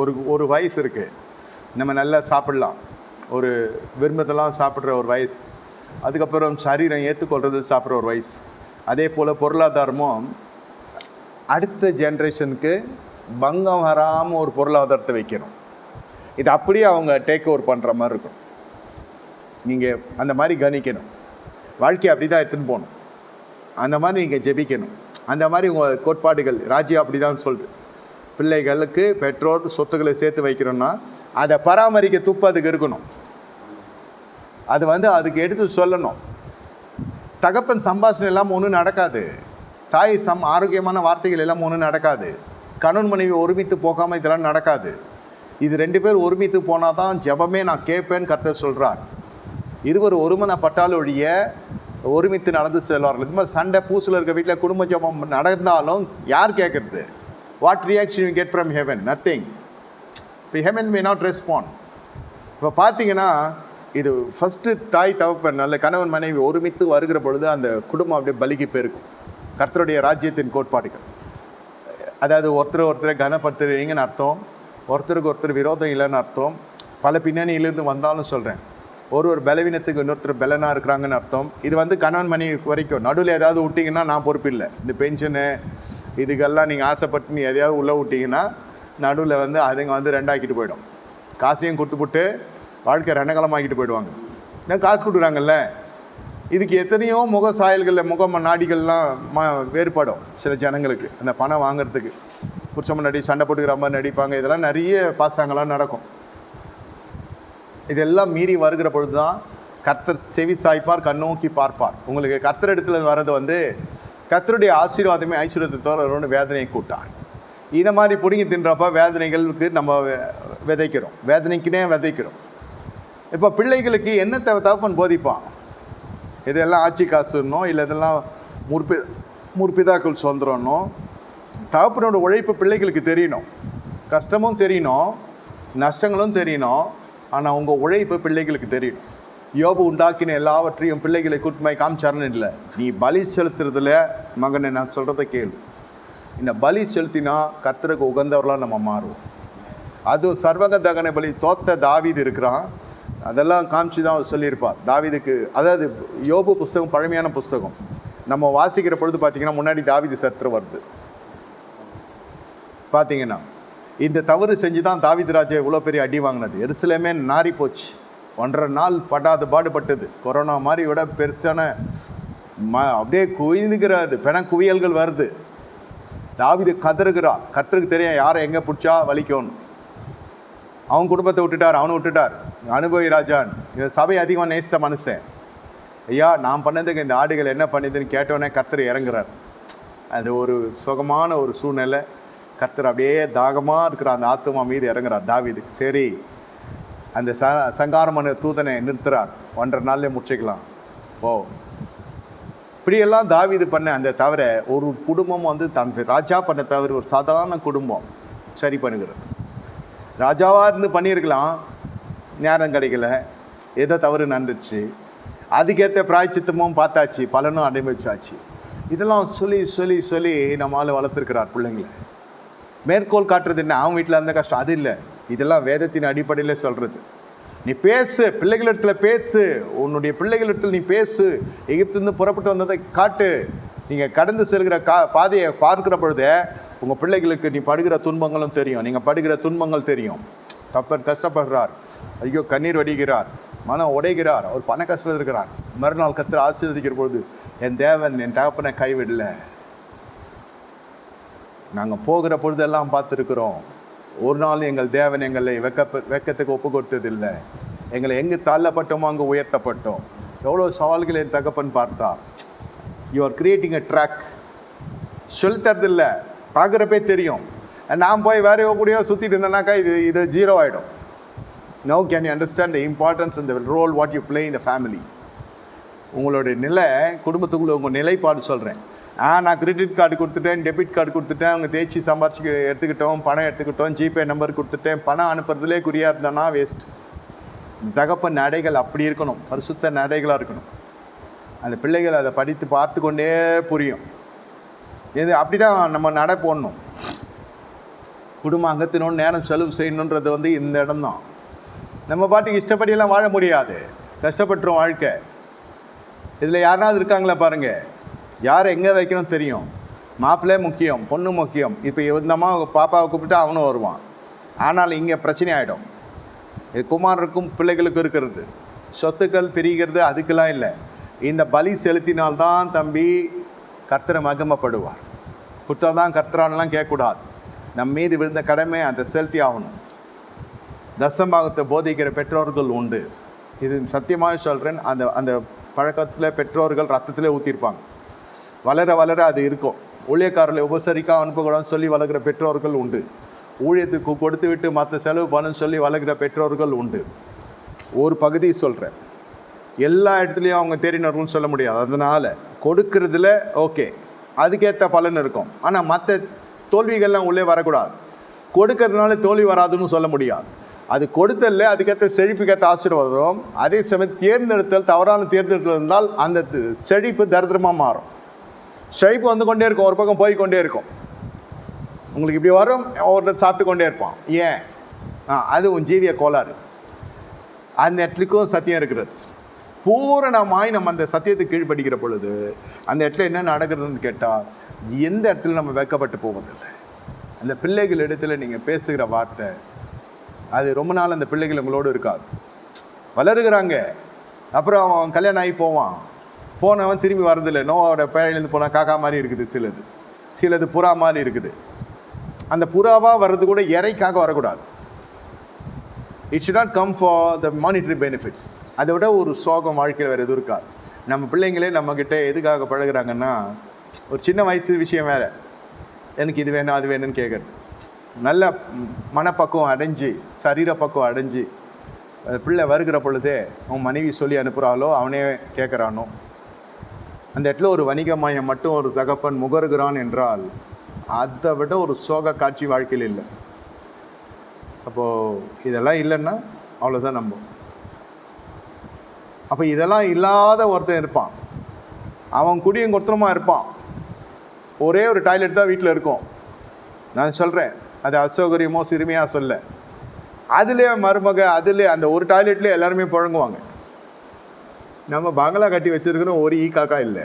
ஒரு ஒரு வயசு இருக்குது நம்ம நல்லா சாப்பிடலாம். ஒரு விரும்பத்தெல்லாம் சாப்பிட்ற ஒரு வயசு. அதுக்கப்புறம் சரீரம் ஏற்றுக்கொள்கிறது சாப்பிட்ற ஒரு வயசு. அதே போல் பொருளாதாரமும் அடுத்த ஜென்ரேஷனுக்கு பங்கம் வராமல் ஒரு பொருளாதாரத்தை வைக்கணும். இது அப்படியே அவங்க டேக் ஓவர் பண்ணுற மாதிரி இருக்கும். நீங்கள் அந்த மாதிரி கணிக்கணும். வாழ்க்கையை அப்படி தான் எடுத்துன்னு போகணும். அந்த மாதிரி நீங்கள் ஜெபிக்கணும். அந்த மாதிரி உங்கள் கோட்பாடுகள் ராஜ்யம் அப்படி தான் சொல்லுது. பிள்ளைகளுக்கு பெற்றோர் சொத்துக்களை சேர்த்து வைக்கிறோன்னா அதை பராமரிக்க துப்பு அதுக்கு இருக்கணும். அது வந்து அதுக்கு எடுத்து சொல்லணும். தகப்பன் சம்பாஷணம் எல்லாம் ஒன்றும் நடக்காது. தாய் சம் ஆரோக்கியமான வார்த்தைகள் எல்லாம் ஒன்றும் நடக்காது. கணவன் மனைவி ஒருமித்து போகாமல் இதெல்லாம் நடக்காது. இது ரெண்டு பேர் ஒருமித்து போனால் தான் ஜெபமே நான் கேட்பேன்னு கர்த்தர் சொல்கிறார் இருவர் ஒருமனப்பட்டால் ஒழிய ஒருமித்து நடந்து செல்வார்கள். இது மாதிரி சண்டை பூசில் இருக்க வீட்டில் குடும்ப ஜெபம் நடந்தாலும் யார் கேட்குறது? What reaction you get from heaven nothing இப்போ ஹெவன் மே நாட் ரெஸ்பாண்ட் இப்போ பார்த்தீங்கன்னா இது ஃபஸ்ட்டு தாய் தவப்பன் நல்ல கணவன் மனைவி ஒருமித்து வருகிற பொழுது அந்த குடும்பம் அப்படியே பலிக்கு போயிருக்கும் கர்த்தருடைய ராஜ்யத்தின் கோட்பாடுகள். அதாவது ஒருத்தர் ஒருத்தரை கனப்படுத்துறீங்கன்னு அர்த்தம். ஒருத்தருக்கு ஒருத்தர் விரோதம் இல்லைன்னு அர்த்தம். பல பின்னணியிலிருந்து வந்தாலும் சொல்கிறேன் ஒரு ஒரு பலவீனத்துக்கு இன்னொருத்தர் பலனாக இருக்கிறாங்கன்னு அர்த்தம். இது வந்து கணவன் மனைவி வரைக்கும் நடுவில் ஏதாவது விட்டிங்கன்னா நான் பொறுப்பு இல்லை. இந்த பென்ஷனு இதுக்கெல்லாம் நீங்கள் ஆசைப்பட்டு நீ எதையாவது உள்ளே விட்டிங்கன்னா நடுவில் வந்து அதுங்க வந்து ரெண்டாக்கிட்டு போயிடும். காசையும் கொடுத்துப்புட்டு வாழ்க்கை ரெண்டகலமாக்கிட்டு போயிடுவாங்க. ஏன்னா காசு கொடுக்குறாங்கல்ல? இதுக்கு எத்தனையோ முக சாயல்களில் முக நாடிகள்லாம் ம வேறுபடும் சில ஜனங்களுக்கு. அந்த பணம் வாங்குறதுக்கு. புருஷ நடி சண்டை போட்டுக்கிற மாதிரி நடிப்பாங்க. இதெல்லாம் நிறைய பாசாங்கெல்லாம் நடக்கும். இதெல்லாம் மீறி வருகிற பொழுது தான் கர்த்தர் செவி சாய்ப்பார் கண்ணோக்கி பார்ப்பார். உங்களுக்கு கர்த்தர் இடத்துல வர்றது வந்து கத்தருடைய ஆசீர்வாதமே ஐஸ்வர்யத்தை தோறணும்னு வேதனையை கூட்டார் இதை மாதிரி பிடுங்கி தின்றப்ப வேதனைகளுக்கு நம்ம விதைக்கிறோம். வேதனைக்குனே விதைக்கிறோம். இப்போ பிள்ளைகளுக்கு என்ன தேவை தகப்பன் போதிப்பான்? இதெல்லாம் ஆட்சி காசுன்னோ இல்லை இதெல்லாம் முற்பி முற்பிதாக்கள் சுதந்திரம்னோ? தகப்பனோட உழைப்பு பிள்ளைகளுக்கு தெரியணும். கஷ்டமும் தெரியணும். நஷ்டங்களும் தெரியணும். ஆனால் உங்கள் உழைப்பு பிள்ளைகளுக்கு தெரியணும். யோபு உண்டாக்கின எல்லாவற்றையும் பிள்ளைகளை கூட்டுமாய் காமிச்சாருன்னு இல்லை. நீ பலி செலுத்துறதுல மகனை நான் சொல்கிறத கேளு. இந்த பலி செலுத்தினா கர்த்தருக்கு உகந்தவர்களாக நம்ம மாறுவோம். அதுவும் சர்வக தகன பலி. தோத்த தாவீது இருக்கிறான். அதெல்லாம் காமிச்சு தான் அவர் சொல்லியிருப்பார். தாவீதுக்கு அதாவது யோபு புஸ்தகம் பழமையான புஸ்தகம். நம்ம வாசிக்கிற பொழுது பார்த்தீங்கன்னா முன்னாடி தாவீது சரித்திரம் வருது. பார்த்தீங்கன்னா இந்த தவறு செஞ்சு தான் தாவீது ராஜா இவ்வளோ பெரிய அடி வாங்கினது. எருசலேமே நாரி போச்சு ஒன்றரை நாள் படாத பாடுபட்டது. கொரோனா மாதிரி விட பெருசான ம அப்படியே குவிந்துக்கிறாது. பெண குவியல்கள் வருது. தாவீது கதறுகிறான் கத்தருக்கு தெரியும் யாரை எங்கே பிடிச்சா வலிக்கணும் அவன் குடும்பத்தை விட்டுட்டார் அவனை விட்டுட்டார். அனுபவி ராஜான் இந்த சபை அதிகமாக நேசித்த மனுஷன். ஐயா நான் பண்ணதுக்கு இந்த ஆடுகள் என்ன பண்ணுதுன்னு கேட்டோன்னே கத்தர் இறங்குறார். அது ஒரு சுகமான ஒரு சூழ்நிலை. கத்தர் அப்படியே தாகமாக இருக்கிற அந்த ஆத்துமா மீது இறங்குறார். தாவீது சரி அந்த ச சங்காரமான தூதனை நிறுத்துறார். ஒன்றரை நாளில் முடிச்சுக்கலாம். ஓ. இப்படியெல்லாம் தாவிது பண்ண அந்த தவிர ஒரு குடும்பம் வந்து தன் ராஜா பண்ண தவிர ஒரு சாதாரண குடும்பம். சரி பண்ணுகிறது. ராஜாவாக இருந்து பண்ணியிருக்கலாம். நேரம் கிடைக்கல. ஏதோ தவறு நடந்துச்சு. அதுக்கேற்ற பிராய்ச்சித்தமும் பார்த்தாச்சு. பலனும் அனுபவிச்சாச்சு. இதெல்லாம் சொல்லி சொல்லி சொல்லி நம்மளால் வளர்த்துருக்கிறார் பிள்ளைங்களை. மேற்கோள் காட்டுறது என்ன? அவன் வீட்டில் இருந்த கஷ்டம். அது இல்லை. இதெல்லாம் வேதத்தின் அடிப்படையில் சொல்கிறது நீ பேசு பிள்ளைகளிடத்தில் பேசு உன்னுடைய பிள்ளைகளிடத்தில் நீ பேசு. எகிப்திலிருந்து புறப்பட்டு வந்ததை காட்டு. நீங்கள் கடந்து செல்கிற கா பாதையை பார்க்கிற பொழுதே உங்கள் பிள்ளைகளுக்கு நீ படுகிற துன்பங்களும் தெரியும். நீங்கள் படுகிற துன்பங்கள் தெரியும். தப்பன் கஷ்டப்படுறார். ஐயோ கண்ணீர் வடிகிறார். மனம் உடைகிறார். அவர் பண கஷ்டத்தில் இருக்கிறார். மறுநாள் கத்திர ஆசீர்வதிக்கிற பொழுது என் தேவன் என் தகப்பனை கைவிடல. நாங்கள் போகிற பொழுதெல்லாம் பார்த்துருக்குறோம். ஒரு நாள் எங்கள் தேவன் எங்களை வெக்க வெக்கத்துக்கு ஒப்பு கொடுத்ததில்லை எங்களை எங்கு தள்ளப்பட்டோமோ அங்கே உயர்த்தப்பட்டோம். எவ்வளோ சவால்கள் என் தகப்பன் பார்த்தா. You are creating a track சொல்லித்தரதில்ல பார்க்குறப்பே தெரியும். நான் போய் வேற கூடயோ சுற்றிட்டு இருந்தேனாக்கா இது இது ஜீரோ ஆகிடும் no can you understand the importance இந்த ரோல் வாட் யூ பிளே இந்த ஃபேமிலி உங்களுடைய நிலை குடும்பத்துக்குள்ளே உங்கள் நிலைப்பாடு சொல்கிறேன் ஆ நான் கிரெடிட் கார்டு கொடுத்துட்டேன் டெபிட் கார்டு கொடுத்துட்டேன் அவங்க தேய்ச்சி சம்பாரிச்சு எடுத்துக்கிட்டோம் பணம் எடுத்துக்கிட்டோம் ஜிபே நம்பர் கொடுத்துட்டேன் பணம் அனுப்புறதுலே குறியாக இருந்தோன்னா வேஸ்ட் தகப்ப நடைகள் அப்படி இருக்கணும் பரிசுத்த நடைகளாக இருக்கணும். அந்த பிள்ளைகள் அதை படித்து பார்த்து கொண்டே புரியும். இது அப்படி தான் நம்ம நடை போடணும். குடும்ப அங்கத்தினோடு நேரம் செலவு செய்யணுன்றது வந்து இந்த இடம் தான் நம்ம பாட்டுக்கு இஷ்டப்படியெல்லாம் வாழ முடியாது. கஷ்டப்பட்டுரும் வாழ்க்கை. இதில் யாருனாவது இருக்காங்களா பாருங்கள் யார் எங்கே வைக்கணும் தெரியும்? மாப்பிள்ளை முக்கியம் பொண்ணு முக்கியம். இப்போ இந்த பாப்பாவை கூப்பிட்டு அவனும் வருவான். ஆனால் இங்கே பிரச்சனை ஆகிடும் இது குமாரருக்கும் பிள்ளைகளுக்கும் இருக்கிறது. சொத்துக்கள் பிரிகிறது அதுக்கெல்லாம் இல்லை. இந்த பலி செலுத்தினால்தான் தம்பி கர்த்தரை மகமப்படுவார். குற்றம் தான் கர்த்தரானலாம் கேட்கக்கூடாது. நம் மீது விழுந்த கடமை அந்த செலுத்தி ஆகணும். தசமாகத்தை போதிக்கிற பெற்றோர்கள் உண்டு. இது சத்தியமாக சொல்கிறேன் அந்த அந்த பழக்கத்தில் பெற்றோர்கள் ரத்தத்திலே ஊற்றிருப்பாங்க வளர வளர அது இருக்கும். ஊழியக்காரர்களை உபசரிக்க அனுப்பக்கூடாதுன்னு சொல்லி வளர்கிற பெற்றோர்கள் உண்டு. ஊழியத்துக்கு கொடுத்து விட்டு மற்ற செலவு பண்ணு சொல்லி வளர்கிற பெற்றோர்கள் உண்டு. ஒரு பகுதி சொல்கிறேன் எல்லா இடத்துலையும் அவங்க தேறினர்கள்னு சொல்ல முடியாது. அதனால் கொடுக்கறதுல ஓகே. அதுக்கேற்ற பலன் இருக்கும். ஆனால் மற்ற தோல்விகள்லாம் உள்ளே வரக்கூடாது. கொடுக்கறதுனால தோல்வி வராதுன்னு சொல்ல முடியாது. அது கொடுத்தல்ல அதுக்கேற்ற செழிப்புக்கேற்ற ஆசீர்வாதம். அதே சமயம் தேர்ந்தெடுத்தல் தவறான தேர்ந்தெடுத்தல் இருந்தால் அந்த செழிப்பு தரித்திரமாக மாறும். செழிப்பு வந்து கொண்டே இருக்கும் ஒரு பக்கம் போய் கொண்டே இருக்கும். உங்களுக்கு இப்படி வரும் ஒருத்தர் சாப்பிட்டு கொண்டே இருப்பான். ஏன்? ஆ அது உன் ஜீவிய கோளாறு. அந்த இடத்துக்கும் சத்தியம் இருக்கிறது. பூரணமாய் நம்ம அந்த சத்தியத்துக்கு கீழ்ப்படிக்கிற பொழுது அந்த இடத்துல என்ன நடக்கிறதுன்னு கேட்டால் எந்த இடத்துல நம்ம வைக்கப்பட்டு போவதில்லை. அந்த பிள்ளைகள் இடத்துல நீங்கள் பேசுகிற வார்த்தை அது ரொம்ப நாள் அந்த பிள்ளைகள் உங்களோடு இருக்காது. வளருகிறாங்க. அப்புறம் அவன் கல்யாணம் ஆகி போவான். போனவன் திரும்பி வரதில்லை நோவோட பேழையிலேருந்து போனால் காக்கா மாதிரி இருக்குது சிலது. சிலது புறா மாதிரி இருக்குது. அந்த புறாவாக வர்றது கூட இறைக்காக வரக்கூடாது. It should not come for the monetary benefits அதை விட ஒரு சோகம் வாழ்க்கையில் வேறு எதுவும் இருக்காது. நம்ம பிள்ளைங்களே நம்மக்கிட்ட எதுக்காக பழகுறாங்கன்னா ஒரு சின்ன வயசு விஷயம் வேறு. எனக்கு இது வேணும் அது வேணும்னு கேட்குறது. நல்ல மனப்பக்குவம் அடைஞ்சு சரீர பக்குவம் அடைஞ்சு பிள்ளை வருகிற பொழுதே அவன் மனைவி சொல்லி அனுப்புகிறாளோ அவனே கேட்குறானோ அந்த இடத்துல ஒரு வணிக மையம் மட்டும் ஒரு தகப்பன் முகருகிறான் என்றால் அதை விட ஒரு சோக காட்சி வாழ்க்கையில் இல்லை. அப்போது இதெல்லாம் இல்லைன்னா அவ்வளோதான் நம்ம அப்போ இதெல்லாம் இல்லாத ஒருத்தன் இருப்பான். அவன் குடியும் கொடுத்தனமாக இருப்பான். ஒரே ஒரு டாய்லெட் தான் வீட்டில் இருக்கும். நான் சொல்கிறேன் அது அசௌகரியமோ சிறுமியாக சொல்ல. அதுலேயே மருமக அதுலேயே அந்த ஒரு டாய்லெட்லேயே எல்லாருமே புழங்குவாங்க. நம்ம பங்களா கட்டி வச்சிருக்கிறோம் ஒரு ஈ காக்கா இல்லை.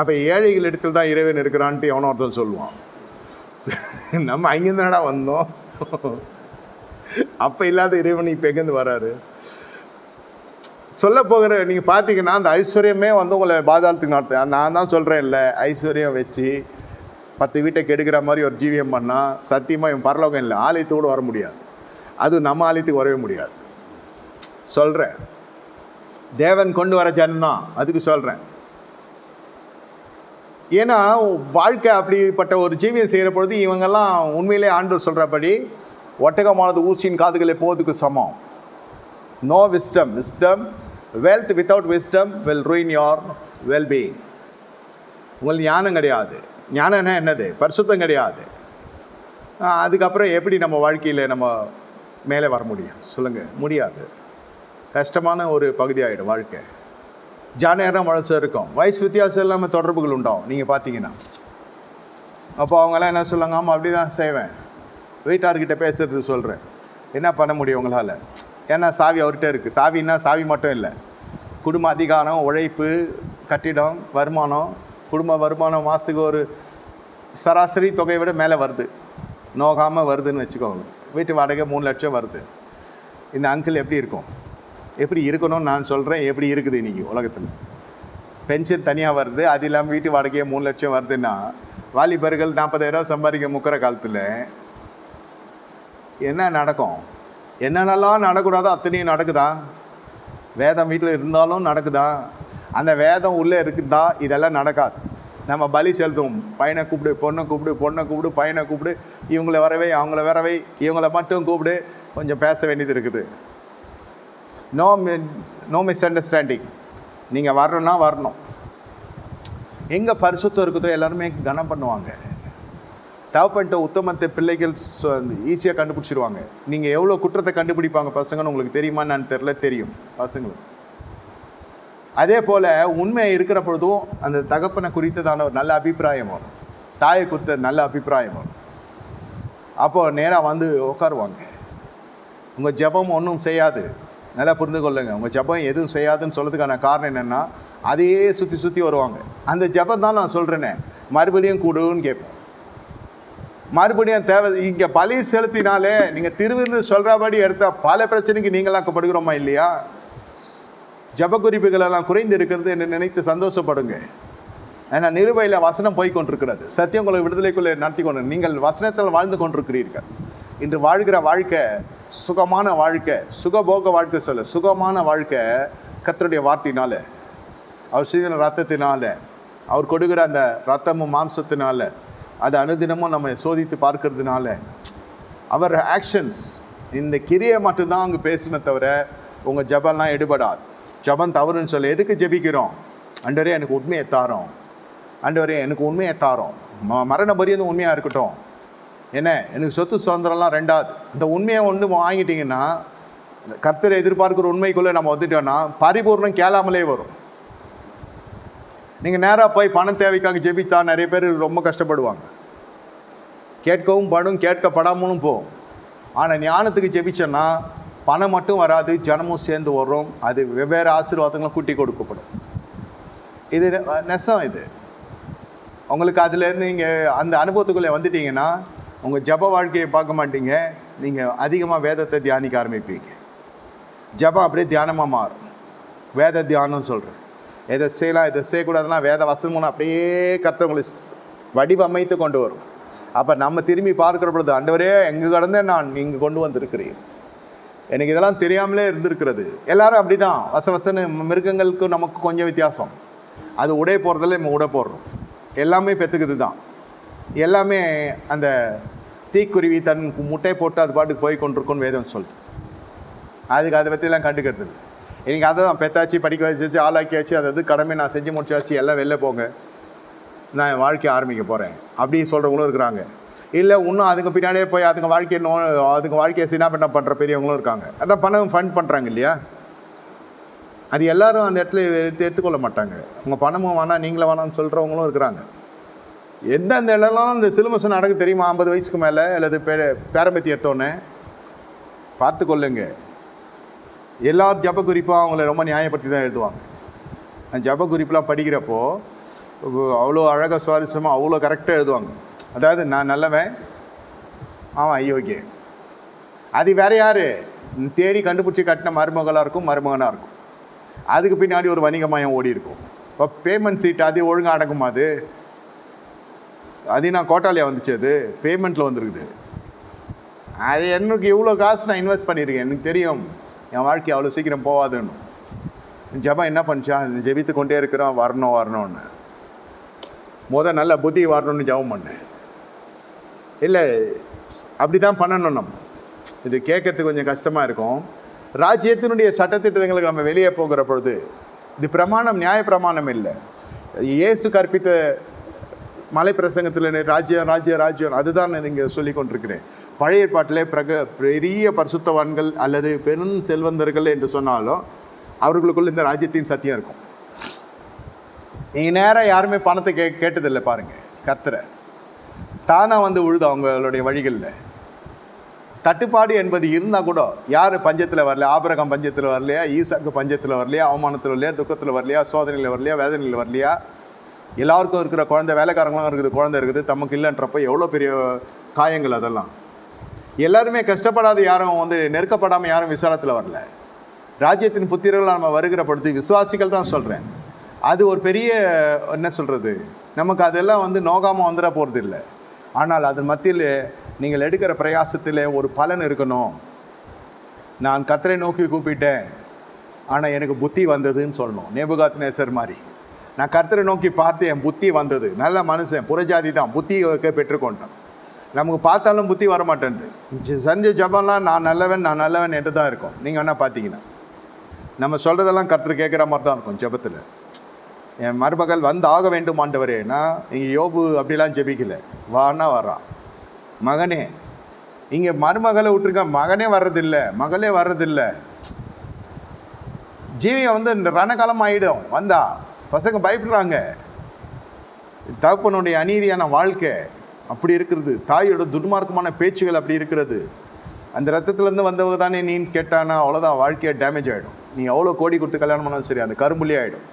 அப்போ ஏழைகள் இடத்துல தான் இறைவன் இருக்கிறான்ட்டு எவனோ ஒருத்தன் சொல்லுவான். நம்ம அங்கேருந்தாடா வந்தோம். அப்போ இல்லாத இறைவன் இப்போ எங்கேருந்து வராரு? சொல்ல போகிற நீங்கள் பார்த்தீங்கன்னா அந்த ஐஸ்வர்யமே வந்து உங்களை பாதாளத்துக்கு நடத்த நான் தான் சொல்கிறேன் இல்லை ஐஸ்வர்யம் வச்சு பத்து வீட்டை கெடுக்கிற மாதிரி ஒரு ஜீவியம் பண்ணால் சத்தியமாக இவன் பரலோகம் இல்லை ஆலயத்தோடு வர முடியாது. அது நம்ம ஆலயத்துக்கு வரவே முடியாது. சொல்கிறேன் தேவன் கொண்டு வர ஜனம் அதுக்கு சொல்கிறேன் ஏன்னா வாழ்க்கை அப்படிப்பட்ட ஒரு ஜீவியம் செய்கிற பொழுது இவங்கெல்லாம் உண்மையிலே ஆண்டவர் சொல்கிறபடி ஒட்டகமானது ஊசியின் காதுகளை போவதுக்கு சமம். No wisdom wisdom wealth without wisdom will ruin your wellbeing உங்களுக்கு ஞானம் கிடையாது. ஞானம்னா என்னது? பரிசுத்தம் கிடையாது. அதுக்கப்புறம் எப்படி நம்ம வாழ்க்கையில் நம்ம மேலே வர முடியும்? சொல்லுங்கள் முடியாது. கஷ்டமான ஒரு பகுதி ஆகிடும் வாழ்க்கை. ஜானேரம் மனசு இருக்கும் வயசு வித்தியாசம் இல்லாமல் தொடர்புகள் உண்டாகும் நீங்கள் பார்த்தீங்கன்னா அப்போ அவங்கெல்லாம் என்ன சொல்லுவாங்க? ஆமாம் அப்படி தான் செய்வேன். வீட்டார்கிட்ட பேசுறது சொல்கிறேன் என்ன பண்ண முடியும் உங்களால்? ஏன்னா சாவி அவர்கிட்ட இருக்குது சாவின்னா சாவி மட்டும் இல்லை. குடும்ப அதிகாரம் உழைப்பு கட்டிடம் வருமானம். குடும்ப வருமானம் மாதத்துக்கு ஒரு சராசரி தொகையை விட மேலே வருது. நோகாமல் வருதுன்னு வச்சுக்கோங்க. வீட்டு வாடகை மூணு லட்சம் வருது. இந்த அங்கிள் எப்படி இருக்கும்? எப்படி இருக்கணும்னு நான் சொல்கிறேன் எப்படி இருக்குது இன்றைக்கி உலகத்தில்? பென்ஷன் தனியாக வருது. அது இல்லாமல் வீட்டு வாடகையே மூணு லட்சம் வருதுன்னா வாலிபர்கள் நாற்பதாயிரம் சம்பாதிக்க முக்கிற காலத்தில் என்ன நடக்கும்? என்னென்னலாம் நடக்கூடாதோ அத்தனையும் நடக்குதா? வேதம் வீட்டில் இருந்தாலும் நடக்குதா? அந்த வேதம் உள்ளே இருக்குதா? இதெல்லாம் நடக்காது. நம்ம பலி செலுத்துவோம். பையனை கூப்பிடு பொண்ணை கூப்பிடு பொண்ணை கூப்பிடு பையனை கூப்பிடு இவங்கள வரவை அவங்கள வரவை இவங்கள மட்டும் கூப்பிடு கொஞ்சம் பேச வேண்டியது இருக்குது. நோ நோ மிஸ் அண்டர்ஸ்டாண்டிங் நீங்கள் வரணும்னா வரணும். எங்கே பரிசுத்தம் இருக்குதோ எல்லாருமே கனம் பண்ணுவாங்க. தவப்பன்ட்ட உத்தமத்தை பிள்ளைகள் ஈஸியாக கண்டுபிடிச்சிருவாங்க. நீங்கள் எவ்வளோ குற்றத்தை கண்டுபிடிப்பாங்க பசங்கன்னு உங்களுக்கு தெரியுமா நான் தெரில தெரியும் பசங்களுக்கு. அதே போல் உண்மை இருக்கிற பொழுதும் அந்த தகப்பனை குறித்ததான ஒரு நல்ல அபிப்பிராயம் வரும். தாயை குறித்த நல்ல அபிப்பிராயம் வரும். அப்போது நேராக வந்து உட்காருவாங்க. உங்கள் ஜபம் ஒன்றும் செய்யாது. நல்லா புரிந்து கொள்ளுங்க. உங்கள் ஜெபம் எதுவும் செய்யாதுன்னு சொல்கிறதுக்கான காரணம் என்னென்னா அதையே சுற்றி சுற்றி வருவாங்க. அந்த ஜெபம் தான் நான் சொல்கிறேனே மறுபடியும் கூடுன்னு கேட்பேன். மறுபடியும் தேவை இங்கே பழி செலுத்தினாலே நீங்கள் திருவிருந்து சொல்கிறபடி எடுத்த பல பிரச்சனைக்கு நீங்களாக்கப்படுகிறோமா இல்லையா? ஜப குறிப்புகளெல்லாம் குறைந்து இருக்கிறது என்று நினைத்து சந்தோஷப்படுங்க. ஏன்னா நிலுவையில் வசனம் போய் கொண்டிருக்கிறது. சத்தியம் உங்களை விடுதலைக்குள்ளே நடத்தி கொண்டு நீங்கள் வசனத்தில் வாழ்ந்து கொண்டிருக்கிறீர்கள். இன்று வாழ்கிற வாழ்க்கை சுகமான வாழ்க்கை சுகபோக வாழ்க்கை சொல்ல சுகமான வாழ்க்கை கத்தருடைய வார்த்தையினால அவர் செய்கிற ரத்தத்தினால அவர் கொடுக்குற அந்த ரத்தமும் மாம்சத்தினால அது அனுதினமும் நம்ம சோதித்து பார்க்கறதுனால அவர் ஆக்ஷன்ஸ் இந்த கிரியை மட்டும்தான் அங்கே பேசுமே தவிர உங்கள் ஜபம்லாம் எடுபடாது. ஜபம் தவறுன்னு சொல்லி எதுக்கு ஜெபிக்கிறோம்? அண்டரே எனக்கு உண்மையை தாரோம். அண்டவரே எனக்கு உண்மையை தாரோம். ம மரண பரியந்தம் உண்மையாக இருக்கட்டும். என்ன எனக்கு சொத்து சுதந்திரம்லாம் ரெண்டாவது. இந்த உண்மையை ஒன்று வாங்கிட்டீங்கன்னா கர்த்தரை எதிர்பார்க்குற உண்மைக்குள்ளே நம்ம வந்துட்டோன்னா பரிபூர்ணம் கேளாமலே வரும். நீங்கள் நேராக போய் பணம் தேவைக்காக ஜெபித்தா நிறைய பேர் ரொம்ப கஷ்டப்படுவாங்க. கேட்கவும் படும் கேட்கப்படாமலும் போகும். ஆனால் ஞானத்துக்கு ஜெபிச்சோன்னா பணம் மட்டும் வராது ஜனமும் சேர்ந்து வரும் அது வெவ்வேறு ஆசீர்வாதங்களும் கூட்டி கொடுக்கப்படும். இது நெசம் இது. உங்களுக்கு அதுலேருந்து நீங்கள் அந்த அனுபவத்துக்குள்ளே வந்துட்டீங்கன்னா உங்கள் ஜப வாழ்க்கையை பார்க்க மாட்டீங்க. நீங்கள் அதிகமாக வேதத்தை தியானிக்க ஆரம்பிப்பீங்க. ஜபம் அப்படியே தியானமாக மாறும். வேத தியானம்னு சொல்கிறேன் எதை செய்யலாம் எதை செய்யக்கூடாதுன்னா வேத வசனமும் அப்படியே கத்தவங்களை வடிவமைத்து கொண்டு வரும். அப்போ நம்ம திரும்பி பார்க்குற பொழுது ஆண்டவரே எங்கே கடந்தே நான்? நீங்கள் கொண்டு வந்திருக்கிறீர். எனக்கு இதெல்லாம் தெரியாமலே இருந்திருக்கிறது. எல்லாரும் அப்படி தான் வச வசனு மிருகங்களுக்கு நமக்கு கொஞ்சம் வித்தியாசம். அது உடைய போகிறதில்ல நம்ம உடை போடுறோம். எல்லாமே பெற்றுக்குது தான் எல்லாமே அந்த தீக்குருவி தன் முட்டை போட்டு அது பாட்டுக்கு போய் கொண்டிருக்கும்னு வேதம் சொல்லுது. அதுக்கு அதை பற்றிலாம் கண்டுக்கிறது எனக்கு அதை தான் பெத்தாச்சு படிக்க வச்சாச்சு ஆளாக்கியாச்சு அதை அது கடமை நான் செஞ்சு முடிச்சாச்சு எல்லாம் வெளில போங்க. நான் என் வாழ்க்கையை ஆரம்பிக்க போகிறேன் அப்படி சொல்கிறவங்களும் இருக்கிறாங்க. இல்லை இன்னும் அதுக்கு பின்னாடியே போய் அதுங்க வாழ்க்கையை நோ அதுங்க வாழ்க்கையை சினாபின்னம் பண்ணுற பெரியவங்களும் இருக்காங்க. அதான் பணம் ஃபண்ட் பண்ணுறாங்க இல்லையா? அது எல்லாரும் அந்த இடத்துல எடுத்து எடுத்துக்கொள்ள மாட்டாங்க. உங்கள் பணமும் வேணாம் நீங்களும் வேணாம்னு சொல்கிறவங்களும் இருக்கிறாங்க. எந்தெந்த இடம்லாம் இந்த சிலுமசம் நடக்கு தெரியுமா? ஐம்பது வயசுக்கு மேலே அல்லது பே பேரம்பத்தி எடுத்தோன்னே? பார்த்து கொள்ளுங்க. எல்லா ஜப குறிப்பும் அவங்கள ரொம்ப நியாயப்படுத்தி தான் எழுதுவாங்க. அந்த ஜப குறிப்பெலாம் படிக்கிறப்போ அவ்வளோ அழகாக சுவாரஸ்யமாக அவ்வளோ கரெக்டாக எழுதுவாங்க. அதாவது நான் நல்லவன். ஆமாம் ஐயோக்கே அது வேற யார்? தேடி கண்டுபிடிச்சி கட்டின மருமகளாக இருக்கும் மருமகனாக இருக்கும். அதுக்கு பின்னாடி ஒரு வணிகமயம் ஓடி இருக்கும் இப்போ பேமெண்ட் சீட் அது ஒழுங்காக அடங்குமா அது? அது நான் கோட்டாலியா வந்துச்சு அது. பேமெண்ட்டில் வந்துருக்குது. அது எனக்கு இவ்வளோ காசு நான் இன்வெஸ்ட் பண்ணியிருக்கேன். எனக்கு தெரியும். என் வாழ்க்கை அவ்வளோ சீக்கிரம் போகாதுன்னு. ஜபம் என்ன பண்ணிச்சா? ஜெபித்து கொண்டே இருக்கிறோம். வரணும் வரணும்னு. முதல் நல்ல புத்தி வரணும்னு ஜெபம் பண்ணு இல்லை அப்படி தான் பண்ணணும் நம்ம. இது கேட்கறதுக்கு கொஞ்சம் கஷ்டமாக இருக்கும். ராஜ்யத்தினுடைய சட்டத்திட்டங்களுக்கு நம்ம வெளியே போகிற பொழுது இது பிரமாணம் நியாய பிரமாணம் இல்லை. இயேசு கற்பித்த மலை பிரசங்கத்தில் ராஜ்யம் ராஜ்யம் ராஜ்யம் அதுதான் நான் இங்கே சொல்லி கொண்டிருக்கிறேன். பழைய ஏற்பாட்டிலே பிரக பெரிய பரிசுத்தவான்கள் அல்லது பெரும் செல்வந்தர்கள் என்று சொன்னாலும் அவர்களுக்குள்ள இந்த ராஜ்யத்தின் சத்தியம் இருக்கும். நீங்கள் நேராக யாருமே பணத்தை கே கேட்டதில்லை பாருங்கள் கர்த்தரை. தானாக வந்து உழுது அவங்களுடைய வழிகளில். தட்டுப்பாடு என்பது இருந்தால் கூட யார் பஞ்சத்தில் வரல ஆபரகம் பஞ்சத்தில் வரலையா? ஈசாக்கு பஞ்சத்தில் வரலையா? அவமானத்தில் வரலையா? துக்கத்தில் வரலையா? சோதனையில் வரலையா? வேதனையில் வரலையா? எல்லாருக்கும் இருக்கிற குழந்தை வேலைக்காரங்களும் இருக்குது குழந்தை இருக்குது தமக்கு இல்லைன்றப்ப எவ்வளோ பெரிய காயங்கள் அதெல்லாம்? எல்லாருமே கஷ்டப்படாத யாரும் வந்து நெருக்கப்படாமல் யாரும் விசாலத்தில் வரல. ராஜ்யத்தின் புத்திரர்கள் நம்ம வருகிற பொழுது விசுவாசிகள் தான் சொல்கிறேன் அது ஒரு பெரிய என்ன சொல்கிறது நமக்கு அதெல்லாம் வந்து நோகாமல் வந்துட போகிறது இல்லை. ஆனால் அதன் மத்தியில் நீங்கள் எடுக்கிற பிரயாசத்தில் ஒரு பலன் இருக்கணும். நான் கத்தரை நோக்கி கூப்பிட்டேன். ஆனால் எனக்கு புத்தி வந்ததுன்னு சொல்லணும். நேபுகாத் நேசர் மாதிரி. நான் கர்த்தரை நோக்கி பார்த்து என் புத்தி வந்தது. நல்ல மனுஷன் புறஜாதி தான். புத்தி பெற்றுக்கொண்டான். நமக்கு பார்த்தாலும் புத்தி வர மாட்டேன்ட்டு செஞ்ச ஜபம்லாம் நான் நல்லவன் நான் நல்லவன் என்று தான் இருக்கும். நீங்கள் என்ன பார்த்தீங்கன்னா. நம்ம சொல்கிறதெல்லாம் கர்த்தர் கேட்குற மாதிரி தான் இருக்கும் ஜெபத்தில். என் மருமகள் வந்து ஆக வேண்டும் ஆண்டவரே. இங்கே யோபு அப்படிலாம் ஜெபிக்கல. வானா வர்றான் மகனே இங்கே மருமகளை விட்டுருக்க மகனே வர்றதில்ல மகளே வர்றதில்ல. ஜீவியம் வந்து இந்த ரணகாலம் ஆகிடும் வந்தா. பசங்க பயப்படுறாங்க. தகப்பனுடைய அநீதியான வாழ்க்கை அப்படி இருக்கிறது. தாயோட துர்மார்க்கமான பேச்சுகள் அப்படி இருக்கிறது. அந்த ரத்தத்துலேருந்து வந்தவங்க தானே நீன்னு கேட்டானா அவ்வளோதான் வாழ்க்கையாக டேமேஜ் ஆகிடும் நீ எவ்வளோ கோடி கொடுத்து கல்யாணம் பண்ணாலும் சரி அந்த கரும்புலி ஆகிடும்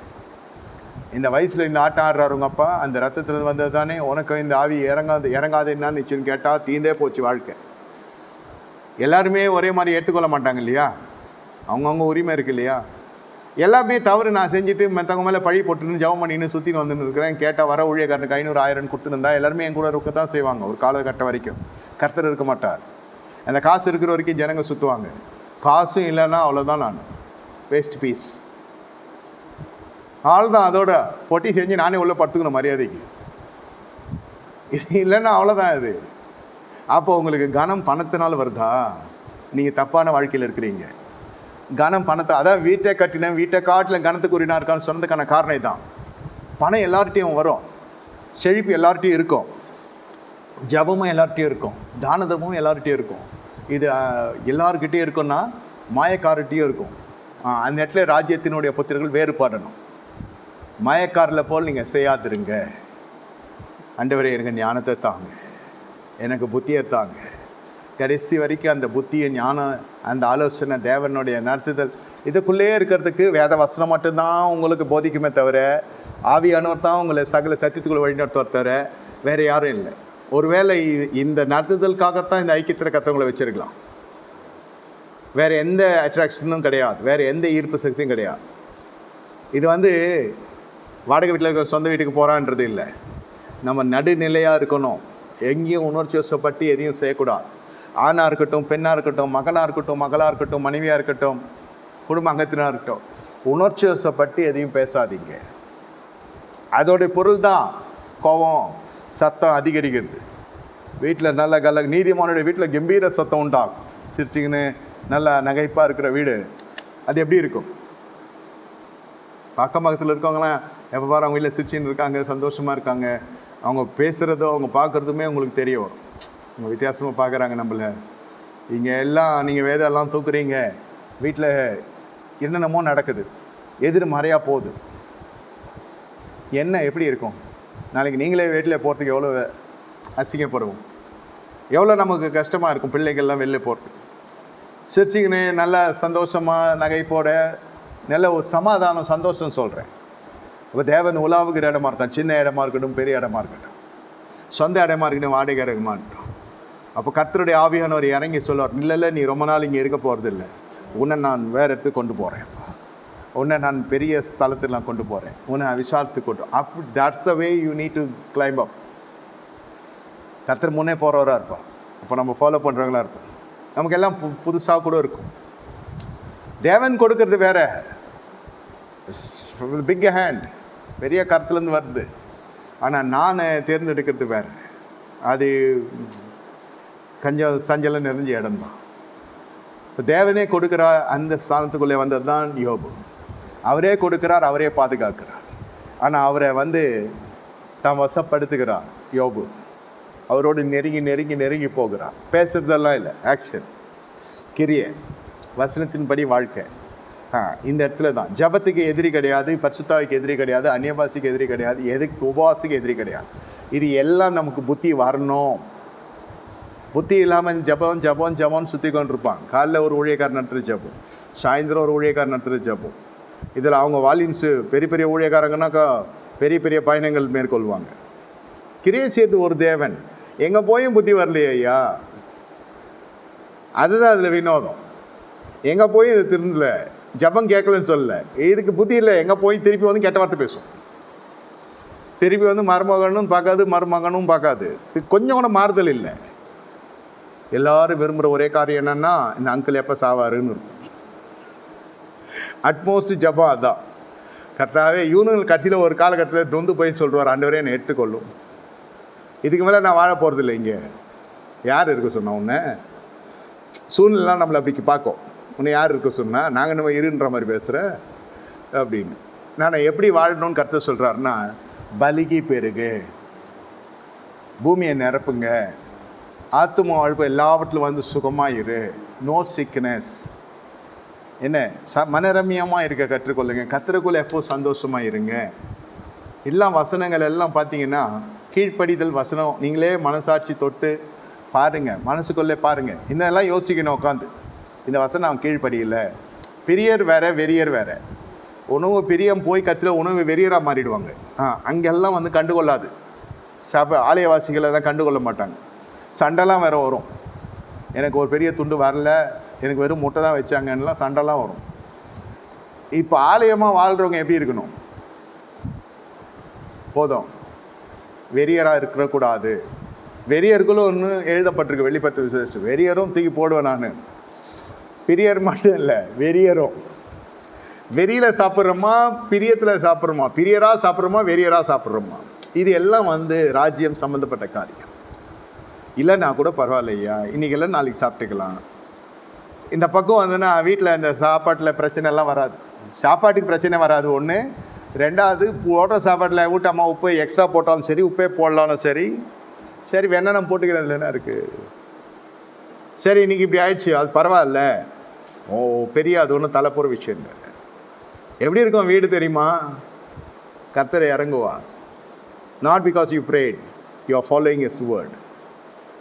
இந்த வயசில் இந்த ஆட்டம் ஆடுறாருங்க அப்பா அந்த ரத்தத்துலேருந்து வந்தது தானே உனக்கு இந்த ஆவி இறங்காது இறங்காது என்னன்னு நிச்சயம் கேட்டால் தீந்தே போச்சு வாழ்க்கை. எல்லாருமே ஒரே மாதிரி ஏற்றுக்கொள்ள மாட்டாங்க இல்லையா? அவங்கவுங்க உரிமை இருக்கு இல்லையா? எல்லாமே தவறு நான் செஞ்சுட்டு மற்றவங்க மேலே பழி போட்டுன்னு ஜவம் பண்ணின்னு சுற்றின்னு வந்துன்னு இருக்கிறேன். கேட்டால் வர ஊழியக்காரனுக்கு ஐநூறு ஆயிரம் கொடுத்துருந்தா எல்லாருமே என் கூட இருக்க தான் செய்வாங்க. ஒரு காலகட்டம் வரைக்கும். கர்த்தர் இருக்க மாட்டார். அந்த காசு இருக்கிற வரைக்கும் ஜனங்க சுற்றுவாங்க காசும் இல்லைன்னா அவ்வளோதான் நான். வேஸ்ட் பீஸ் அவ்வளோதான் அதோட பொட்டி செஞ்சு நானே உள்ளே படுத்துக்கணும் மரியாதைக்கு. இது இல்லைன்னா அவ்வளோதான் இது அப்போ உங்களுக்கு கனம் பணத்தினால் வருதா? நீங்கள் தப்பான வாழ்க்கையில் இருக்கிறீங்க. கனம் பணத்தை அதான் வீட்டை கட்டினேன் வீட்டை காட்டில் கனத்துக்கு உரினா இருக்கான்னு சொன்னதுக்கான காரணம் தான் பணம் எல்லார்ட்டையும் வரும். செழிப்பு எல்லார்ட்டையும் இருக்கும். ஜபமும் எல்லார்ட்டையும் இருக்கும். தானதமும் எல்லார்ட்டையும் இருக்கும். இது அஹ், இருக்குன்னா மாயக்காரர்கிட்டையும் இருக்கும். அந்த இடத்துல ராஜ்யத்தினுடைய புத்திரர்கள் வேறுபாடணும். மயக்காரில் போல் நீங்கள் செய்யாதிருங்க. அண்டவரே எனக்கு ஞானத்தை தாங்க. எனக்கு புத்தியை தாங்க. கடைசி வரைக்கும் அந்த புத்தியை ஞானம் அந்த ஆலோசனை தேவனுடைய நடத்துதல் இதுக்குள்ளேயே இருக்கிறதுக்கு வேத வசனம் மட்டும்தான் உங்களுக்கு போதிக்குமே தவிர ஆவியானவர் தான் உங்களை சகல சத்தியத்துக்குள்ள வழிநடத்துவார் தவிர வேறு யாரும் இல்லை. ஒருவேளை இந்த நடத்துதலுக்காகத்தான் இந்த ஐக்கியத்தில் கத்தவங்களை வச்சிருக்கலாம். வேறு எந்த அட்ராக்ஷனும் கிடையாது. வேறு எந்த ஈர்ப்பு சக்தியும் கிடையாது. இது வந்து வாடகை வீட்டில் இருக்கிற சொந்த வீட்டுக்கு போகிறான்றது இல்லை. நம்ம நடுநிலையாக இருக்கணும். எங்கேயும் உணர்ச்சி வசப்பட்டு எதையும் செய்யக்கூடாது. ஆணாக இருக்கட்டும் பெண்ணாக இருக்கட்டும் மகனாக இருக்கட்டும் மகளாக இருக்கட்டும் மனைவியாக இருக்கட்டும் குடும்ப அங்கத்தினாக இருக்கட்டும் உணர்ச்சி வசப்பட்டு எதையும் பேசாதீங்க. அதோடைய பொருள் தான் கோபம் சத்தம் அதிகரிக்கிறது. வீட்டில் நல்ல கல நீதிமானுடைய வீட்டில் கம்பீர சத்தம் உண்டாகும். சிரிச்சிங்கன்னு நல்ல நகைப்பாக இருக்கிற வீடு அது எப்படி இருக்கும்? பக்கம் பக்கத்தில் இருக்கவங்களாம் எப்போ பாரு அவங்க வீட்டில் சிரிச்சின்னு இருக்காங்க சந்தோஷமாக இருக்காங்க. அவங்க பேசுகிறதோ அவங்க பார்க்குறதுமே உங்களுக்கு தெரிய வரும். அவங்க வித்தியாசமாக பார்க்குறாங்க நம்மளை. இங்கே எல்லாம் நீங்கள் வேதம் எல்லாம் தூக்குறீங்க. வீட்டில் என்னென்னமோ நடக்குது. எதிர்மறையாக போகுது. என்ன எப்படி இருக்கும்? நாளைக்கு நீங்களே வீட்டில் போகிறதுக்கு எவ்வளோ அசிங்கப்படுவோம். எவ்வளோ நமக்கு கஷ்டமாக இருக்கும் பிள்ளைகள்லாம் வெளில போகிறதுக்கு சிரிச்சிங்கன்னு நல்ல சந்தோஷமாக நகைப்போட நல்ல ஒரு சமாதானம் சந்தோஷம் சொல்கிறேன் இப்போ தேவன் உலாவுகிற இடமா இருக்கான் சின்ன இடமா இருக்கட்டும் பெரிய இடமா இருக்கட்டும். சொந்த இடமா இருக்கட்டும் வாடகை இடமா இருக்கட்டும் அப்போ கர்த்தருடைய ஆவியானவர் இறங்கி சொல்லுவார் இல்லை இல்லை நீ ரொம்ப நாள் இங்கே இருக்க போகிறது இல்லை உன்னை நான் வேறு இடத்துக்கு கொண்டு போகிறேன் உன்னை நான் பெரிய ஸ்தலத்தில் நான் கொண்டு போகிறேன் உன்னை விஷாலத்துக்கு கொண்டு up that's the way you need to climb up கர்த்தர் முன்னே போகிறவராக இருப்பான் அப்போ நம்ம ஃபாலோ பண்ணுறவங்களா இருப்போம். நமக்கு எல்லாம் பு புதுசாக கூட இருக்கும். தேவன் கொடுக்கறது வேற. பிக் ஹேண்ட் பெரிய கருத்துலேருந்து வருது. ஆனால் நான் தேர்ந்தெடுக்கிறது வேறு. அது கஞ்சம் சஞ்சலம் நிறைஞ்ச இடம்தான். இப்போ தேவனே கொடுக்குறார் அந்த ஸ்தானத்துக்குள்ளே வந்தது தான் யோபு. அவரே கொடுக்குறார் அவரே பாதுகாக்கிறார். ஆனால் அவரை வந்து தான் வசப்படுத்துகிறார் யோபு. அவரோடு நெருங்கி நெருங்கி நெருங்கி போகிறார். பேசுறதெல்லாம் இல்லை. ஆக்ஷன் கிரிய. வசனத்தின்படி வாழ்க்கை. ஆ இந்த இடத்துல தான். ஜபத்துக்கு எதிரி கிடையாது பரிசுத்தாவுக்கு எதிரி கிடையாது அந்நியவாசிக்கு எதிரி கிடையாது எதுக்கு உபவாசிக்கு எதிரி கிடையாது. இது எல்லாம் நமக்கு புத்தி வரணும். புத்தி இல்லாமல் ஜபம் ஜபம் ஜபம்னு சுற்றி கொண்டு இருப்பான் காலைல ஒரு ஊழியக்காரன் நடத்துகிற ஜபம் சாயந்தரம் ஒரு ஊழியக்காரன் நடத்துகிற ஜபம். இதில் அவங்க வால்யூம்ஸு பெரிய பெரிய ஊழியக்காரங்கனாக்கா பெரிய பெரிய பயணங்கள் மேற்கொள்வாங்க. கிரியை செய்து ஒரு தேவன் எங்கே போயும் புத்தி வரலையே ஐயா? அதுதான் அதில் வினோதம். எங்கே போய் இது திருந்தல? ஜபம் கேட்கலன்னு சொல்லல. இதுக்கு புத்தி இல்லை. எங்கே போய் திருப்பி வந்து கெட்ட வார்த்தை பேசும்? திருப்பி வந்து மருமகனும் பார்க்காது மருமகனும் பார்க்காது. கொஞ்சம் கூட மாறுதல் இல்லை. எல்லாரும் விரும்புகிற ஒரே காரியம் என்னென்னா இந்த அங்கிள் எப்போ சாவாருன்னு இருக்கும். அட்மோஸ்ட் ஜபா அதான். கரெக்டாகவே இவனுங்கள் கடைசியில் ஒரு காலகட்டத்தில் நொந்து போய் சொல்லுவார் ஆண்டவரே என்னை எடுத்துக்கொள்ளும் இதுக்கு மேலே நான் வாழ போகிறதில்ல இங்கே. யார் இருக்க சொன்ன உன்னை? சூழ்நிலாம் நம்மளை அப்படி பார்க்கும். உன்னை யார் இருக்க சொன்னால் நாங்கள் நம்ம இருன்ற மாதிரி பேசுகிற அப்படின்னு. நான் எப்படி வாழணும்னு கருத்து சொல்கிறாருன்னா பலிகி பெருகு. பூமியை நிரப்புங்க. ஆத்தும வாழ்வு எல்லாவற்றிலும் வந்து சுகமாக இரு நோ சிக்னஸ் என்ன? ச மனரம்யமாக இருக்க கற்றுக்கொள்ளுங்க. கத்திரக்குள்ள எப்போ சந்தோஷமாக இருங்க எல்லாம் வசனங்கள் எல்லாம் பார்த்தீங்கன்னா கீழ்ப்படிதல் வசனம். நீங்களே மனசாட்சி தொட்டு பாருங்கள் மனசுக்குள்ளே பாருங்கள் இதெல்லாம் யோசிக்கணும் உட்காந்து இந்த வசனம் அவன் கீழ்ப்படியில. பெரியர் வேற வெறியர் வேற. உணவு பெரியம் போய் கடைசியில் உணவு வெறியராக மாறிடுவாங்க. ஆ அங்கெல்லாம் வந்து கண்டுகொள்ளாது. சபை ஆலயவாசிகளை தான் கண்டுகொள்ள மாட்டாங்க. சண்டைலாம் வேற வரும். எனக்கு ஒரு பெரிய துண்டு வரல எனக்கு வெறும் முட்டை தான் வச்சாங்கன்னெலாம் சண்டைலாம் வரும். இப்போ ஆலயமாக வாழ்கிறவங்க எப்படி இருக்கணும்? போதும். வெறியராக இருக்கக்கூடாது. வெறியர்களும் ஒன்று எழுதப்பட்டிருக்கு வெளிப்பட்ட விசேஷம். வெறியரும் தூக்கி போடுவேன் நான். பிரியர் மட்டும் இல்லை வெறியரும். வெறியில் சாப்பிட்றோமா பிரியத்தில் சாப்பிட்றோமா? பிரியராக சாப்பிட்றோமா வெறியராக சாப்பிட்றோமா? இது எல்லாம் வந்து ராஜ்யம் சம்மந்தப்பட்ட காரியம். இல்லைன்னா கூட பரவாயில்லையா? இன்றைக்கெல்லாம் நாளைக்கு சாப்பிட்டுக்கலாம். இந்த பக்கம் வந்துன்னா வீட்டில் இந்த சாப்பாட்டில் பிரச்சனை எல்லாம் வராது. சாப்பாட்டுக்கு பிரச்சனை வராது. ஒன்று ரெண்டாவது போடுற சாப்பாட்டில் ஊட்டாமா உப்பு எக்ஸ்ட்ரா போட்டாலும் சரி உப்பே போடலாலும் சரி சரி வேணா நம்ம போட்டுக்கிறதுல இருக்குது சரி இன்னைக்கு இப்படி ஆயிடுச்சு அது பரவாயில்ல. ஓ பெரிய அது ஒன்றும் தலைப்புற விஷயம் இல்லை. எப்படி இருக்கும் வீடு தெரியுமா? கர்த்தரை இறங்குவா not because you prayed you are following is word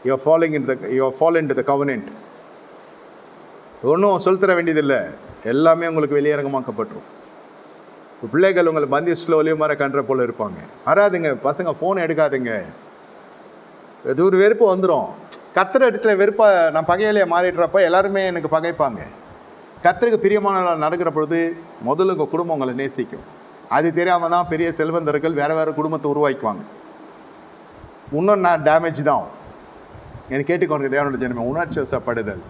you are following in the you are follow in the covenant ஒன்றும் சொல்லித்தர வேண்டியதில்லை. எல்லாமே உங்களுக்கு வெளியரங்கமாக்கப்பட்டுரும். பிள்ளைகள் உங்களை பந்தி ஒலிய மாதிரி கண்ட போல் இருப்பாங்க. வராதுங்க பசங்க ஃபோன் எடுக்காதுங்க. இது ஒரு வெறுப்பு வந்துடும் கர்த்தர் இடத்துல வெறுப்பாக நான் பகையிலேயே மாறிடுறப்ப எல்லாருமே எனக்கு பகைப்பாங்க. கர்த்தருக்கு பிரியமான நடக்கிற பொழுது முதல்ல உங்கள் குடும்பம் உங்களை நேசிக்கும். அது தெரியாமல் தான் பெரிய செல்வந்தர்கள் வேறு வேறு குடும்பத்தை உருவாக்குவாங்க. இன்னும் நான் டேமேஜ் தான். எனக்கு கேட்டுக்கொண்டு தேவனோட ஜனமே உணர்ச்சி வசப்படுதல்.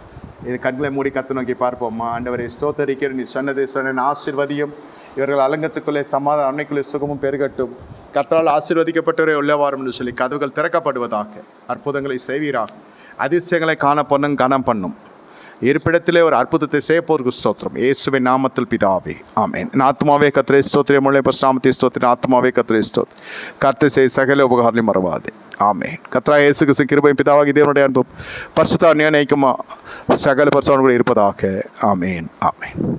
இது கண்களை மூடி கத்து நோக்கி பார்ப்போம்மா ஆண்டவரை ஸ்தோத்தரிக்கிற நீ சொன்னது சொன்ன ஆசிர்வதியும் இவர்கள் அலங்கத்துக்குள்ளே சமாதான அன்னைக்குள்ளே சுகமும் பெருகட்டும். கர்த்தரால் ஆசீர்வதிக்கப்பட்டவரே உள்ளவாரும் என்று சொல்லி கதவுகள் திறக்கப்படுவதாக அற்புதங்களை செய்வீராக. அதிசயங்களை காண பண்ணும் கனம் பண்ணும். இருப்பிடத்திலே ஒரு அற்புதத்தை செய்யப்போருக்கு ஸ்தோத்திரம். இயேசுவை நாமத்தில் பிதாவே ஆமேன். ஆத்மாவே கத்திரை ஸ்தோத்திரம். முள்ளே பஸ்நாமத்தை ஸ்தோத்திரம். ஆத்மாவே கத்திரை ஸ்தோத்திரம். கர்த்தை செய் சகல உபகாரம் மறவாதே. ஆமென். கத்ரா இயேசு கிறிஸ்து கிருபையும் பிதாவாக தேவனுடைய அன்பும் பரிசுத்தார் நியமிக்குமா சகல பரிசுத்தோடு கூட இருப்பதாக. ஆமேன். ஆமேன்.